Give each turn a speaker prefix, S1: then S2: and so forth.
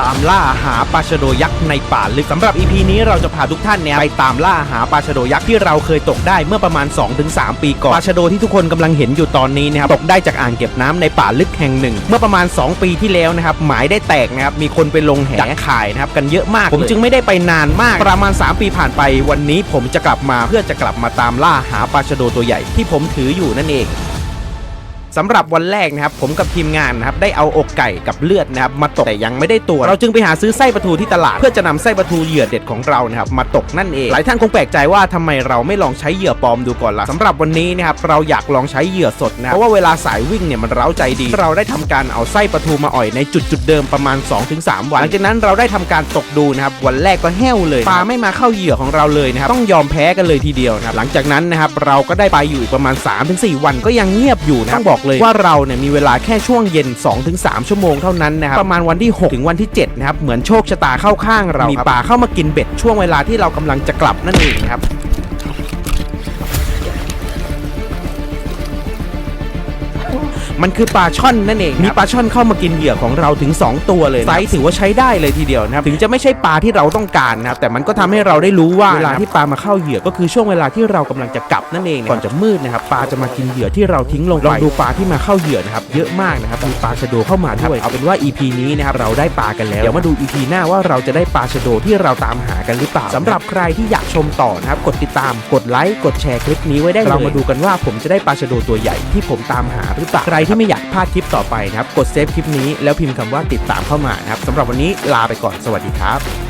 S1: ตามล่าหาปลาชโดยักษ์ในป่าลึกสำหรับ EP นี้เราจะพาทุกท่านเนี่ยไปตามล่าหาปลาชโดยักษ์ที่เราเคยตกได้เมื่อประมาณ 2-3 ปีก่อนปลาชโดที่ทุกคนกำลังเห็นอยู่ตอนนี้นะครับตกได้จากอ่างเก็บน้ำในป่าลึกแห่งหนึ่ง เมื่อประมาณ 2 ปีที่แล้วนะครับหมายได้แตกนะครับมีคนไปลงแหดักข่ายนะครับกันเยอะมาก ผมจึงไม่ได้ไปนานมากประมาณ 3 ปีผ่านไป วันนี้ผมจะกลับมาเพื่อจะกลับมาตามล่าหาปลาชโดตัวใหญ่ที่ผมถืออยู่นั่นเอง สำหรับวันแรกนะครับผมกับทีมงานนะครับได้เอาอกไก่กับเลือดนะครับมาตกแต่ยังไม่ได้ตัวเราจึงไปหาซื้อไส้ปลาทูที่ตลาด เพื่อจะนำไส้ปลาทูเหยื่อเด็ดของเรานะครับมาตกนั่นเอง หลายท่านคงแปลกใจว่าทำไมเราไม่ลองใช้เหยื่อปลอมดูก่อนล่ะสำหรับวันนี้นะครับเราอยากลองใช้เหยื่อสดนะเพราะว่าเวลาสายวิ่งเนี่ยมันเร้าใจดี เราได้ทำการเอาไส้ปลาทูมาอ่อยในจุดจุดเดิมประมาณ 2-3 วันหลังจากนั้นเราได้ทำการตกดูนะครับวันแรกก็แห้วเลยปลาไม่มาเข้าเหยื่อของเราเลยนะครับต้องยอมแพ้กันเลยทีเดียวนะครับหลังจากนั้นนะครับเราก็ได้ไปอยู่อีกประมาณ 3-4 วันก็ยังเงียบอยู่นะต้องบอกเลยว่าเราเนี่ยมีเวลาแค่ช่วงเย็น 2-3 ชั่วโมงเท่านั้นนะครับประมาณวันที่ 6 ถึงวันที่ 7 นะครับ เหมือนโชคชะตาเข้าข้างเรามีปลาเข้ามากินเบ็ดช่วงเวลาที่เรากำลังจะกลับนั่นเองครับ มันคือปลาช่อนนั่นเองมีปลาช่อนเข้ามากินเหยื่อของเราถึง 2 ตัวเลยไซส์ถือว่าใช้ได้เลยทีเดียวนะครับถึงจะไม่ใช่ปลาที่เราต้องการนะครับแต่มันก็ทำให้เราได้รู้ว่าเวลาที่ปลามาเข้าเหยื่อก็คือช่วงเวลาที่เรากำลังจะกลับนั่นเองก่อนจะมืดนะครับปลาจะมากินเหยื่อที่เราทิ้งลงไปลองดูปลาที่มาเข้าเหยื่อนะครับเยอะมากนะครับมีปลาชะโดเข้ามาด้วยเอาเป็นว่า EP นี้นะครับเราได้ปลากันแล้วเดี๋ยวมาดู EP หน้าว่าเราจะได้ปลาชะโดที่เราตามหากันหรือเปล่าสำหรับใครที่อยากชมต่อนะครับกดติดตามกดไลค์กดแชร์คลิปนี้ไว้ได้เลยเรามาดูกันว่าผมจะได้ปลาชะโดตัวใหญ่ที่ผมตามหาหรือเปล่าใครที่ไม่อยากพลาดคลิปต่อไปนะครับ กดเซฟคลิปนี้แล้วพิมพ์คำว่าติดตามเข้ามานะครับสำหรับวันนี้ลาไปก่อนสวัสดีครับ